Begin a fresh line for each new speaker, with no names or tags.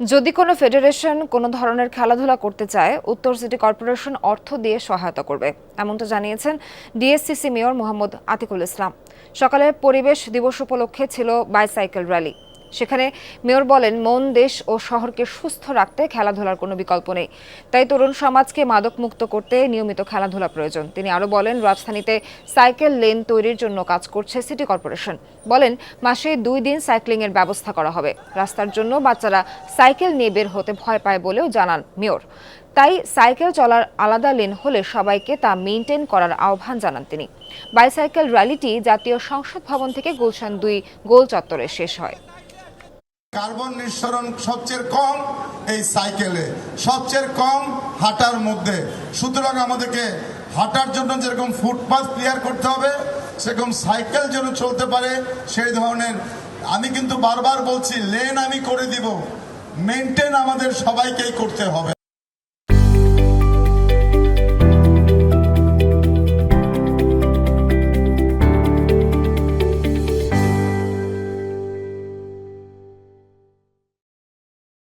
যদি কোনো ফেডারেশন কোনো ধরনের খেলাধুলা করতে চায়, উত্তর সিটি কর্পোরেশন অর্থ দিয়ে সহায়তা করবে। এমনটা জানিয়েছেন ডিএসসিসি মেয়র মোহাম্মদ আতিকুল ইসলাম। সকালে পরিবেশ দিবস উপলক্ষে ছিল বাইসাইকেল র্যালি। সেখানে মেয়র বলেন, মন, দেশ ও শহরকে সুস্থ রাখতে খেলাধুলার কোনো বিকল্প নেই। তাই তরুণ সমাজকে মাদক মুক্ত করতে নিয়মিত খেলাধুলা প্রয়োজন। তিনি আরও বলেন, রাজধানীতে সাইকেল লেন তৈরির জন্য কাজ করছে সিটি কর্পোরেশন। বলেন, মাসে দুই দিন সাইক্লিংয়ের ব্যবস্থা করা হবে। রাস্তার জন্য বাচ্চারা সাইকেল নিয়ে বের হতে ভয় পায় বলেও জানান মেয়র। তাই সাইকেল চলার আলাদা লেন হলে সবাইকে তা মেনটেন করার আহ্বান জানান তিনি। বাইসাইকেল র্যালিটি জাতীয় সংসদ ভবন থেকে গুলশান দুই গোল চত্বরে শেষ হয়।
কার্বন নিঃসরণ সবচেয়ে কম এই সাইকেলে, সবচেয়ে কম হাঁটার মধ্যে। সুতরাং আমাদেরকে হাঁটার জন্য যেরকম ফুটপাথ ক্লিয়ার করতে হবে, সেরকম সাইকেল যেন চলতে পারে, সেই ধরনের। আমি কিন্তু বারবার বলছি লেন আমি করে দিব। মেনটেন আমাদের সবাইকেই করতে হবে।